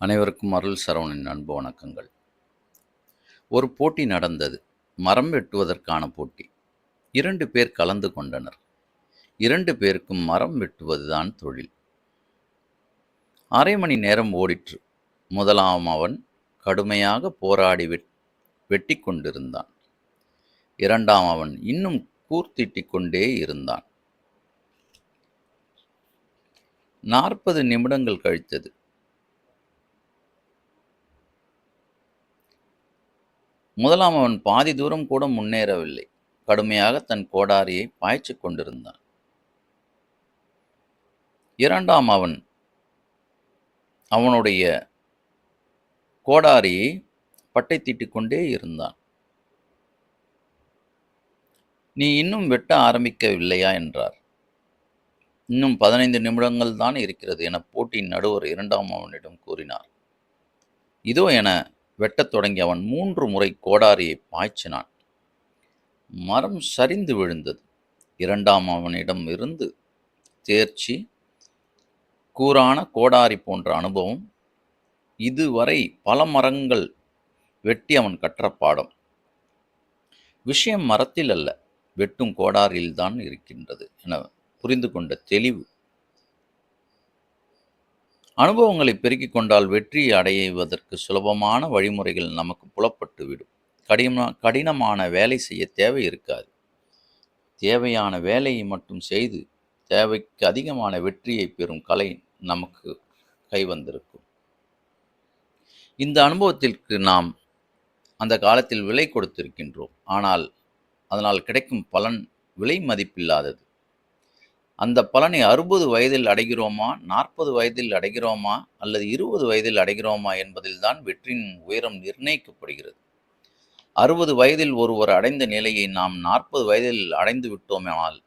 அனைவருக்கும் அருள் சரவணன் அன்பு வணக்கங்கள். ஒரு போட்டி நடந்தது. மரம் வெட்டுவதற்கான போட்டி. இரண்டு பேர் கலந்து கொண்டனர். இரண்டு பேருக்கும் மரம் வெட்டுவதுதான் தொழில். அரை மணி நேரம் ஓடிற்று. முதலாம் அவன் கடுமையாக போராடி வெட் வெட்டி கொண்டிருந்தான். இரண்டாம் அவன் இன்னும் கூர்த்திட்டிக் கொண்டே இருந்தான். நாற்பது நிமிடங்கள் கழித்தது. முதலாம் அவன் பாதி தூரம் கூட முன்னேறவில்லை. கடுமையாக தன் கோடாரியை பாய்ச்சிக் கொண்டிருந்தான். இரண்டாம் அவன் அவனுடைய கோடாரியை பட்டை தீட்டிக் கொண்டே இருந்தான். நீ இன்னும் வெட்ட ஆரம்பிக்கவில்லையா? என்றார். இன்னும் பதினைந்து நிமிடங்கள் தான் இருக்கிறது என போட்டியின் நடுவர் இரண்டாம் அவனிடம் கூறினார். இதோ என வெட்டத் தொடங்கி அவன் மூன்று முறை கோடாரியை பாய்ச்சினான். மரம் சரிந்து விழுந்தது. இரண்டாம் அவனிடம் இருந்து தேர்ச்சி கூறான கோடாரி போன்ற அனுபவம். இதுவரை பல மரங்கள் வெட்டி அவன் கற்ற பாடம். விஷயம் மரத்தில் அல்ல வெட்டும் கோடாரில்தான் இருக்கின்றது என புரிந்து கொண்ட தெளிவு அனுபவங்களை பெருக்கிக் கொண்டால் வெற்றியை அடைவதற்கு சுலபமான வழிமுறைகள் நமக்கு புலப்பட்டுவிடும். கடின கடினமான வேலை செய்ய தேவை இருக்காது. தேவையான வேலையை மட்டும் செய்து தேவைக்கு அதிகமான வெற்றியை பெறும் கலை நமக்கு கைவந்திருக்கும் இந்த அனுபவத்திற்கு நாம் அந்த காலத்தில் விலை கொடுத்திருக்கின்றோம். ஆனால் அதனால் கிடைக்கும் பலன் விலை மதிப்பில்லாதது. அந்த பலனை அறுபது வயதில் அடைகிறோமா நாற்பது வயதில் அடைகிறோமா அல்லது இருபது வயதில் அடைகிறோமா என்பதில்தான் வெற்றியின் உயரம் நிர்ணயிக்கப்படுகிறது. அறுபது வயதில் ஒருவர் அடைந்த நிலையை நாம் நாற்பது வயதில் அடைந்து விட்டோமானால்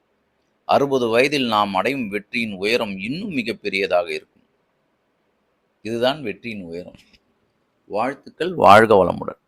அறுபது வயதில் நாம் அடையும் வெற்றியின் உயரம் இன்னும் மிகப்பெரியதாக இருக்கும். இதுதான் வெற்றியின் உயரம். வாழ்த்துக்கள் வாழ்க வளமுடன்.